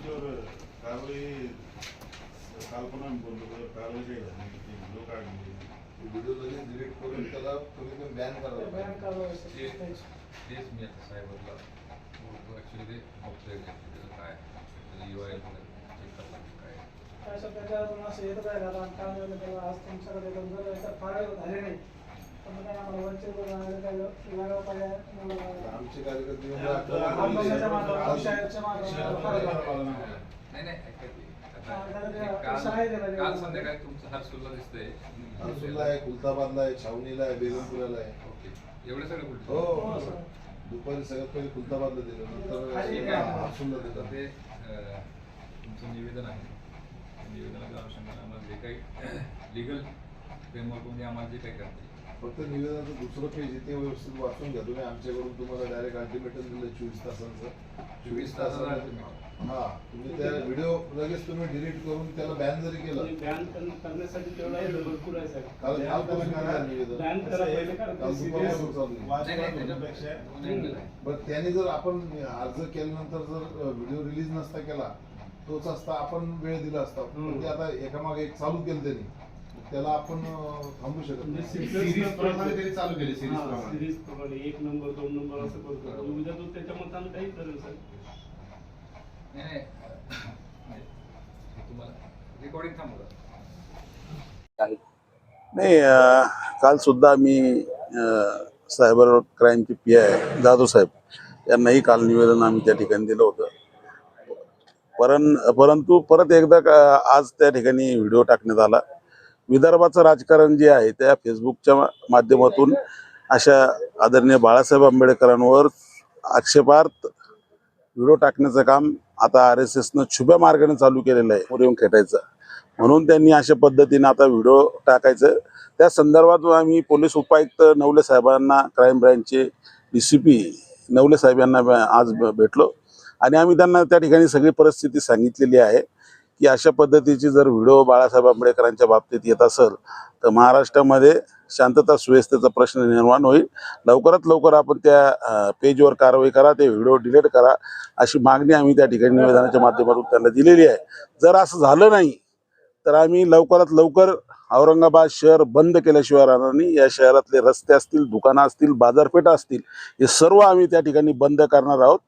याच्यावर कारवाई काल पण आम्ही बोललो तर कारवाई काही झाली नाही. ते व्हिडिओ काढले व्हिडिओ लगेच डिलीट करून त्याला तुम्ही पण बॅन करा बँक कारवाई असेल. ते- त्यांची. तेच मी आता साहेबांना ॲक्च्युली ते त्याचं काय त्याचं यू आय एल चेक करतात काय काय सर त्याच्यावरून असं येत आहे दादा आणि काम झालं तेव्हा आज तुमच्याकडे पण जर याच्यात फार झाले नाही आमचे कार्यकर्ते. मला नाही. नाही हा, काल. संध्याकाळी तुमचं हर्सुलला दिसतंय हर्सुलला आहे खुलताबादला आहे छावणीला आहे बेगमपुराला आहे ओके एवढे सगळे कुठे हो हो, सर. दुपारी सगळ्यात पहिले खुलताबादला दिलं नंतर? हर्सुलला दिलं ते तुमचं निवेदन आहे निवेदनाच्या अनुषंगाने आम्हाला जे काही लिगल फ्रेमवर्कमध्ये आम्हाला जे काही करता येईल फक्त निवेदनाचं दुसरं पेज इथे व्यवस्थित वाचून घ्या. तुम्ही आमच्याकडून तुम्हाला डायरेक्ट अल्टिमेटम दिलं चोवीस तासांचं. चोवीस तासाचं ultimatum. हा तुम्ही त्या व्हिडिओ लगेच तुम्ही डिलीट करून त्याला बॅन जरी केलं बॅन करण्यासाठी तेवढा भरपूर आहे साहेब. काल कालपासून काय आहे निवेदन. बॅन करा ते. बरं त्याने जर आपण अर्ज केल्यानंतर जर व्हिडिओ रिलीज नसता केला तोच असता आपण वेळ दिला असता. पण ते आता एकामागे एक चालू केलं त्यांनी. त्याला आपण थांबू शकत म्हणजे नाही. प्रमाणे चालू केली, series प्रमाणे. series प्रमाणे एक नंबर दोन नंबर असं करतो बरोबर. उद्या तो त्याच्या मतानं काही करेल सर. नाही नाही. अं, तुम्हाला रेकॉर्डिंग थांबवलं नाही अ, काल सुद्धा मी सायबर क्राईमचे पी आय जाधव साहेब यांनाही काल निवेदन आम्ही त्या ठिकाणी दिलं होतं. परं परंतु परत एकदा का- आज त्या ठिकाणी व्हिडिओ टाकण्यात आला. विदर्भाचं राजकारण जे आहे त्या फेसबुकच्या माध्यमातून अशा आदरणीय बाळासाहेब आंबेडकरांवर आक्षेपार्थ व्हिडिओ टाकण्याचं काम आता आर एस एसनं छुप्या मार्गाने चालू केलेलं आहे वर येऊन खेटायचं. म्हणून त्यांनी अशा पद्धतीने आता व्हिडिओ टाकायचं. त्या संदर्भात आम्ही पोलीस उपायुक्त नवले साहेबांना क्राईम ब्रँचचे डी सी पी नवले साहेब यांना आज भेटलो. आणि आम्ही त्यांना त्या ठिकाणी सगळी परिस्थिती सांगितलेली आहे. की अशा पद्धतीची जर व्हिडिओ बाळासाहेब आंबेडकरांच्या बाबतीत येत असेल तर महाराष्ट्रामध्ये शांतता सुव्यवस्थेचा प्रश्न निर्माण होईल. लवकरात लवकर आपण त्या पेजवर कारवाई करा ते व्हिडिओ डिलीट करा अशी मागणी आम्ही त्या ठिकाणी निवेदनाच्या माध्यमातून त्यांना दिलेली आहे. जर असं झालं नाही तर आम्ही लवकरात लवकर औरंगाबाद शहर बंद केल्याशिवाय राहणार नाही. या शहरातले रस्ते असतील दुकानं असतील बाजारपेठा असतील हे सर्व आम्ही त्या ठिकाणी बंद करणार आहोत.